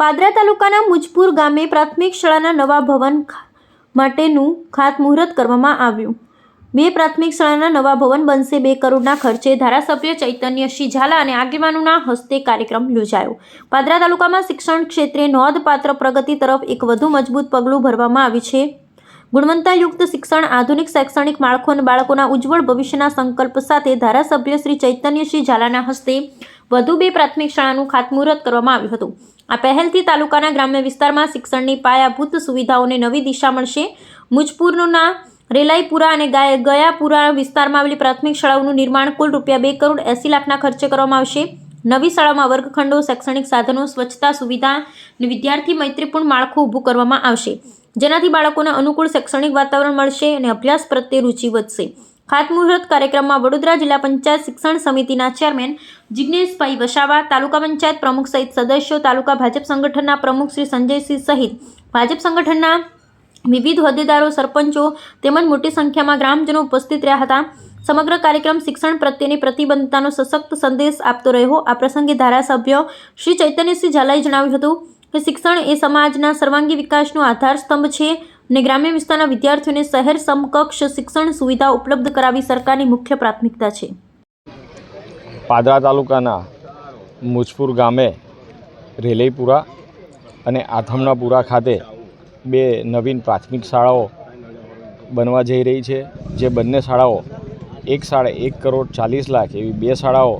પાદરા તાલુકાના મુજપુર ગામે પ્રાથમિક શાળાના નવા ભવન માટેનું ખાતમુહૂર્ત કરવામાં આવ્યું. બે પ્રાથમિક શાળાના નવા ભવન બનશે. બે કરોડના ખર્ચે ધારાસભ્ય ચૈતન્ય સિંહ ઝાલા અને આગેવાનોના હસ્તે કાર્યક્રમ યોજાયો. પાદરા તાલુકામાં શિક્ષણ ક્ષેત્રે નોંધપાત્ર પ્રગતિ તરફ એક વધુ મજબૂત પગલું ભરવામાં આવ્યું છે. ગુણવત્તાયુક્ત શિક્ષણ, આધુનિક શૈક્ષણિક માળખું અને બાળકોના ઉજ્જવળ ભવિષ્યના સંકલ્પ સાથે ધારાસભ્ય શ્રી ચૈતન્યસિંહ ઝાલાના હસ્તે વધુ બે પ્રાથમિક શાળાનું ખાતમુહૂર્ત કરવામાં આવ્યું હતું. આ પહેલથી તાલુકાના ગ્રામ્ય વિસ્તારમાં શિક્ષણની પાયાભૂત સુવિધાઓને નવી દિશા મળશે. મુજપુરના રેલાઈપુરા અને ગાય- ગયાપુરા વિસ્તારમાં આવેલી પ્રાથમિક શાળાઓનું નિર્માણ કુલ રૂપિયા બે કરોડ એંસી લાખના ખર્ચે કરવામાં આવશે. નવી શાળામાં વર્ગખંડો, શૈક્ષણિક સાધનો, સ્વચ્છતા સુવિધા અને વિદ્યાર્થી મૈત્રીપૂર્ણ માળખું ઊભું કરવામાં આવશે. જેનાથી બાળકોને અનુકૂળ શૈક્ષણિક વાતાવરણ મળશે અને અભ્યાસ પ્રત્યે રુચિ વધશે. ખાતમુહૂર્ત કાર્યક્રમમાં વડોદરા જિલ્લા પંચાયત શિક્ષણ સમિતિના ચેરમેન જિજ્ઞેશભાઈ વસાવા, તાલુકા પંચાયત પ્રમુખ સહિત સદસ્યો, તાલુકા ભાજપ સંગઠનના પ્રમુખ શ્રી સંજયસિંહ સહિત ભાજપ સંગઠનના વિવિધ હોદ્દેદારો, સરપંચો તેમજ મોટી સંખ્યામાં ગ્રામજનો ઉપસ્થિત રહ્યા હતા. સમગ્ર કાર્યક્રમ શિક્ષણ પ્રત્યેની પ્રતિબદ્ધતાનો સશક્ત સંદેશ આપતો રહ્યો. આ પ્રસંગે ધારાસભ્ય શ્રી ચૈતન્યસિંહ ઝાલાએ જણાવ્યું હતું કે શિક્ષણ એ સમાજના સર્વાંગી વિકાસનો આધાર સ્તંભ છે અને ગ્રામ્ય વિસ્તારના વિદ્યાર્થીઓને શહેર સમકક્ષ શિક્ષણ સુવિધા ઉપલબ્ધ કરાવવી સરકારની મુખ્ય પ્રાથમિકતા છે. પાદરા તાલુકાના મુજપુર ગામે રેલેપુરા અને આથમનાપુરા ખાતે બે નવીન પ્રાથમિક શાળાઓ બનવા જઈ રહી છે, જે બંને શાળાઓ એક શાળા એક કરોડ ચાલીસ લાખ એવી બે શાળાઓ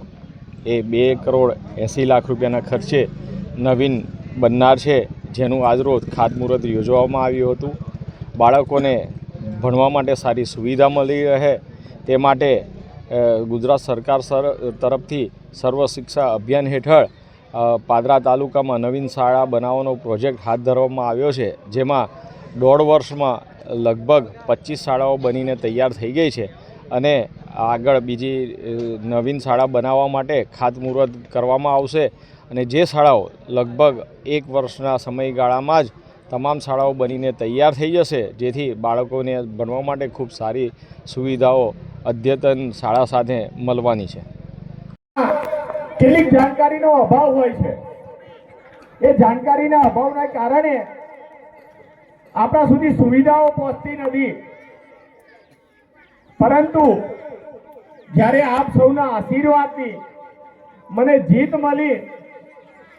એ બે કરોડ એંસી લાખ રૂપિયાના ખર્ચે નવીન બનનાર છે, જેનું આજરોજ ખાતમુહૂર્ત યોજવામાં આવ્યું હતું. બાળકોને ભણવા માટે સારી સુવિધા મળી રહે તે માટે ગુજરાત સરકાર સર, તરફથી સર્વ શિક્ષા અભિયાન હેઠળ પાદરા તાલુકામાં નવીન શાળા બનાવવાનો પ્રોજેક્ટ હાથ ધરવામાં આવ્યો છે, જેમાં દોઢ વર્ષમાં લગભગ પચીસ શાળાઓ બનીને તૈયાર થઈ ગઈ છે અને આગળ બીજી નવીન શાળા બનાવવા માટે ખાતમુહૂર્ત કરવામાં આવશે. અને જે શાળાઓ લગભગ એક વર્ષના સમયગાળામાં જ તમામ શાળાઓ બનીને તૈયાર થઈ જશે, જેથી બાળકોને ભણવા માટે ખૂબ સારી સુવિધાઓ અદ્યતન શાળા સાથે મળવાની છે. કેટલીક જાણકારીનો અભાવ હોય છે. એ જાણકારીના અભાવના કારણે આપણા સુધી સુવિધાઓ પહોંચતી નથી. પરંતુ જ્યારે આપ સૌના આશીર્વાદથી મને જીત મળી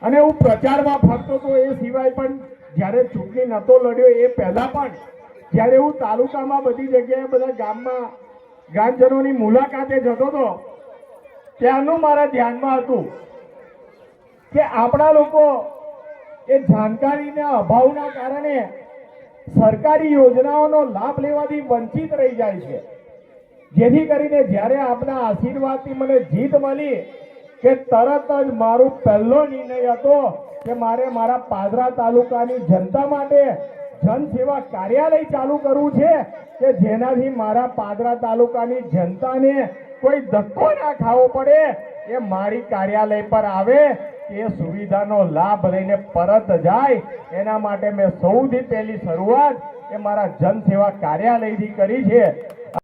અને હું પ્રચારમાં ફરતો હતો એ સિવાય પણ જ્યારે ચૂંટણી નહોતો લડ્યો એ પહેલાં પણ, જ્યારે હું તાલુકામાં બધી જગ્યાએ બધા ગામમાં ગ્રામજનોની મુલાકાતે જતો હતો, ત્યાંનું મારા ધ્યાનમાં હતું કે આપણા લોકો એ જાણકારીના અભાવના કારણે સરકારી યોજનાઓનો લાભ લેવાથી વંચિત રહી જાય છે. જેથી કરીને જ્યારે આપના આશીર્વાદથી મને જીત મળી કે તરત જ મારો પહેલો નિર્ણય હતો કે મારે મારા પાદરા તાલુકાની જનતા માટે જનસેવા કાર્યાલય ચાલુ કરવું છે કે જેનાથી મારા પાદરા તાલુકાની જનતાને કોઈ ધક્કો ના ખાવો પડે એ મારી કાર્યાલય પર આવે એ સુવિધાનો લાભ લઈને પરત જાય. એના માટે મેં સૌથી પહેલી શરૂઆત એ મારા જનસેવા કાર્યાલયથી કરી છે.